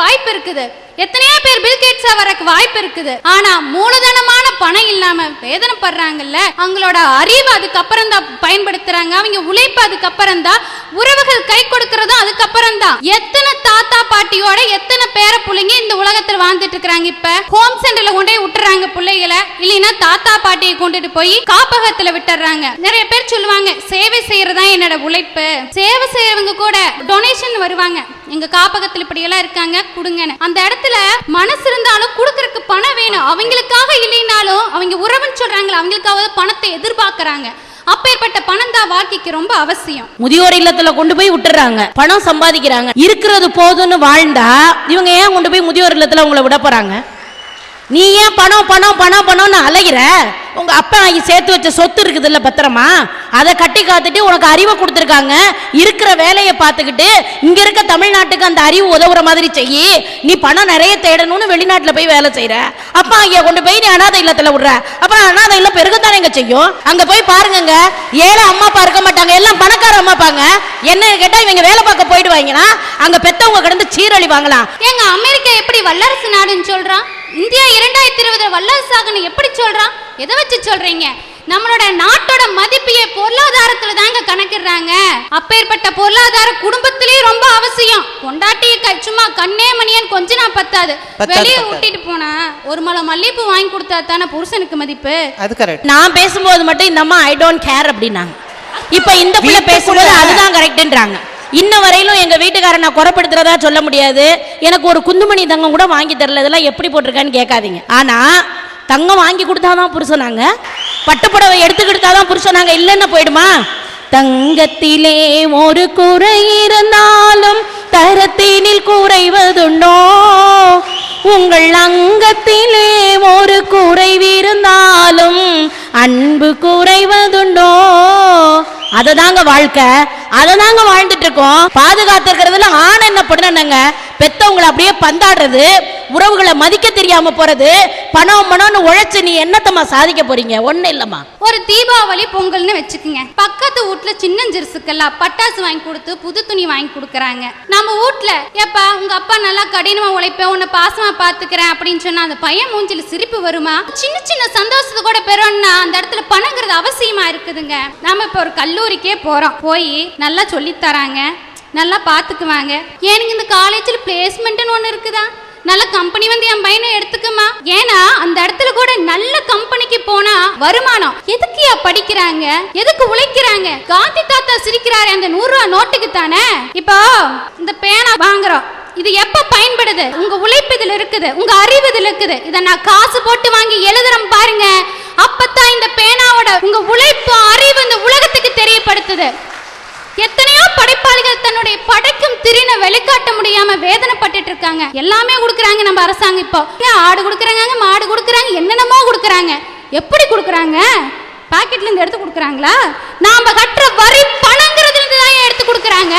வாய்ப்பு இருக்குது. எத்தனையோ பேர் பில் கேட்ஸா வரக்கு வாய்ப்பு இருக்குது. ஆனா மூலதனமான பணம் இல்லாம வேதனை படுறாங்கல்ல அவங்களோட அறிவு அதுக்கப்புறம் தான் பயன்படுத்துறாங்க. அவங்க உழைப்பு அதுக்கப்புறம் தான். உறவுகள் கை கொடுக்கறதும் அதுக்கப்புறம் தான். எத்தனை தாத்தா பாட்டியோட எத்தனை பேர பிள்ளைங்க இந்த உலகத்துல வாழ்ந்துட்டு இருக்காங்க இப்ப? ஹோம் சென்டர்ல கொண்டு இல்லைன்னா தாத்தா பாட்டியை கொண்டுட்டு போய் காப்பகத்துல விட்டுறாங்க. நிறைய பேர் சொல்லுவாங்க சேவை செய்யறதா என்னோட உழைப்பு. சேவை செய்யறவங்க கூட டொனேஷன் வருவாங்க. எங்க காப்பகத்துல இப்படி எல்லாம் இருக்காங்க கொடுங்கன்னு. அந்த இடத்துல மனசு இருந்தாலும் கொடுக்கறதுக்கு பணம் வேணும். அவங்களுக்காக இல்லைனாலும் அவங்க உறவுன்னு சொல்றாங்களே அவங்களுக்காவது பணத்தை எதிர்பார்க்கறாங்க. அப்பேற்பட்ட பணம் தான் வாழ்க்கைக்கு ரொம்ப அவசியம். முதியோர் இல்லத்துல கொண்டு போய் விட்டுறாங்க. பணம் சம்பாதிக்கிறாங்க. இருக்கிறது போதும்னு வாழ்ந்தா இவங்க ஏன் கொண்டு போய் முதியோர் இல்லத்துல உங்களை விட போறாங்க? நீ ஏன் பணம் பணம் பணம் பணம்னு அலைகிற உங்க அப்பா ஆகி சேர்த்து வச்ச சொத்து இருக்குது இல்ல பத்திரமா? அதை கட்டி காத்துட்டு உனக்கு அறிவை கொடுத்துருக்காங்க. இருக்கிற வேலையை பார்த்துக்கிட்டு இங்க இருக்க தமிழ்நாட்டுக்கு அந்த அறிவு உதவுற மாதிரி செய்யி நீ பணம் நிறைய தேடணும்னு வெளிநாட்டுல போய் வேலை செய்யற அப்பா ஐயா கொண்டு போய் நீ அனாதை இல்லத்துல விடுற. அப்புறம் அனாதை இல்ல பெருகத்தானே எங்க செய்யும்? அங்க போய் பாருங்க ஏழை அம்மா அப்பா இருக்க மாட்டாங்க. எல்லாம் பணக்கார அம்மா அப்பாங்க. என்ன கேட்டா இவங்க வேலை பார்க்க போயிடுவாங்கன்னா அங்க பெத்தவங்க கிடந்து சீரழிவாங்களாம் எங்க அமெரிக்கா எப்படி வல்லரசு நாடுன்னு சொல்றான்? இந்தியா இரண்டாயிரத்தி இருபது வல்லரசு ஆகணும் எப்படி சொல்றான்? எதை வச்சு சொல்றீங்க? நம்மளோட நாட்டோட மதிப்பையே பொருளாதாரத்துல தாங்க கணக்கிடுறாங்க. அப்பேற்பட்ட பொருளாதார குடும்பத்திலேயே ரொம்ப அவசியம். பொண்டாட்டி க- சும்மா கண்ணே மணியன் கொஞ்ச நாள் பத்தாது வெளியே. விட்டுட்டு போனா ஒரு மலை மல்லிகைப்பூ வாங்கி கொடுத்தா தானே புருஷனுக்கு மதிப்பு? அது கரெக்ட் நான் பேசும்போது மட்டும் இந்த அம்மா ஐ டோன்ட் கேர் அப்படின்னாங்க. இப்ப இந்த பிள்ளை பேசும்போது அதுதான் கரெக்ட்ன்றாங்க. இன்ன வரையிலும் எங்க வீட்டுக்காரன் நான் குறைப்படுத்துறதா சொல்ல முடியாது. எனக்கு ஒரு குந்துமணி தங்கம் கூட வாங்கி தரல. இதெல்லாம் எப்படி போட்டிருக்கான்னு கேட்காதீங்க. ஆனா தங்கம் வாங்கி கொடுத்தாதான் புருஷனாங்க. பட்டுப்புடவை எடுத்துக்கிட்டாதான் புருஷனாங்க இல்லைன்னு போயிடுமா? தங்கத்திலே ஒரு குறை இருந்தாலும் தரத்தினில் குறைவதுண்டோ உங்கள் அங்கத்திலே ஒரு குறைவிருந்தாலும் அன்பு குறைவதுண்டோ அததாங்க வாழ்க்கை. அதை தாங்க வாழ்ந்துட்டு இருக்கோம் பாதுகாத்து இருக்கிறதுல ஆண் என்ன பண்ணணுங்க? பெத்தவங்களை அப்படியே பந்தாடுறது உறவுகளை மதிக்க தெரியாம போறது பணம் பணம்னு உழைச்சு நீ என்னத்தம்மா சாதிக்க போறீங்க? ஒண்ணு இல்லம்மா. ஒரு தீபாவளி பொங்கல்னு வச்சுக்கோங்க. பக்கத்து வீட்ல சின்னஞ்சிறுசுக்கெல்லாம் பட்டாசு வாங்கி கொடுத்து புது துணி வாங்கி கொடுக்குறாங்க. நம்ம வீட்ல ஏப்பா உங்க அப்பா நல்லா கடினமா உழைப்பேன் உன்னை பாசமா பாத்துக்கிறேன் அப்படின்னு சொன்னா அந்த பையன் மூஞ்சில சிரிப்பு வருமா? சின்ன சின்ன சந்தோஷத்தை கூட பெறோம்னா அந்த இடத்துல பணங்கிறது அவசியமா இருக்குதுங்க. நாம இப்ப ஒரு கல்லூரிக்கே போறோம். போய் நல்லா சொல்லித் தராங்க நல்லா பாத்துக்குவாங்க. எனக்கு இந்த காலேஜில் பிளேஸ்மெண்ட்னு ஒன்று இருக்குதா? நல்ல கம்பெனி வந்து என் பையனை எடுத்துக்குமா? ஏன்னா அந்த இடத்துல கூட நல்ல கம்பெனிக்கு போனா வருமானம். எதுக்குயா படிக்கிறாங்க? எதுக்கு உழைக்கிறாங்க? காந்தி தாத்தா சிரிக்கிறாரு அந்த நூறு ரூபா நோட்டுக்கு தானே? இப்போ இந்த பேனா வாங்குறோம். இது எப்ப பயன்படுது? உங்க உழைப்பு இதுல இருக்குது. உங்க அறிவு இதுல இருக்குது. இத நான் காசு போட்டு வாங்கி எழுதுறேன் பாருங்க. அப்பதான் இந்த பேனாவோட உங்க உழைப்பு அறிவு இந்த உலகத்துக்கு தெரியப்படுத்துது. எத்தனையோ படைப்பாளிகள் தன்னுடைய படைக்கும் திறனை வெளிக்காட்ட முடியாம வேதனைப்பட்டு இருக்காங்க. எல்லாமே கொடுக்குறாங்க நம்ம அரசாங்கம் இப்போ. ஏன் ஆடு கொடுக்குறாங்க மாடு கொடுக்குறாங்க என்னென்னமோ கொடுக்குறாங்க. எப்படி கொடுக்குறாங்க? பாக்கெட்ல இருந்து எடுத்து கொடுக்குறாங்களா? நாம கட்டுற வரி பணங்கிறதுல இருந்து தான் எடுத்து கொடுக்குறாங்க?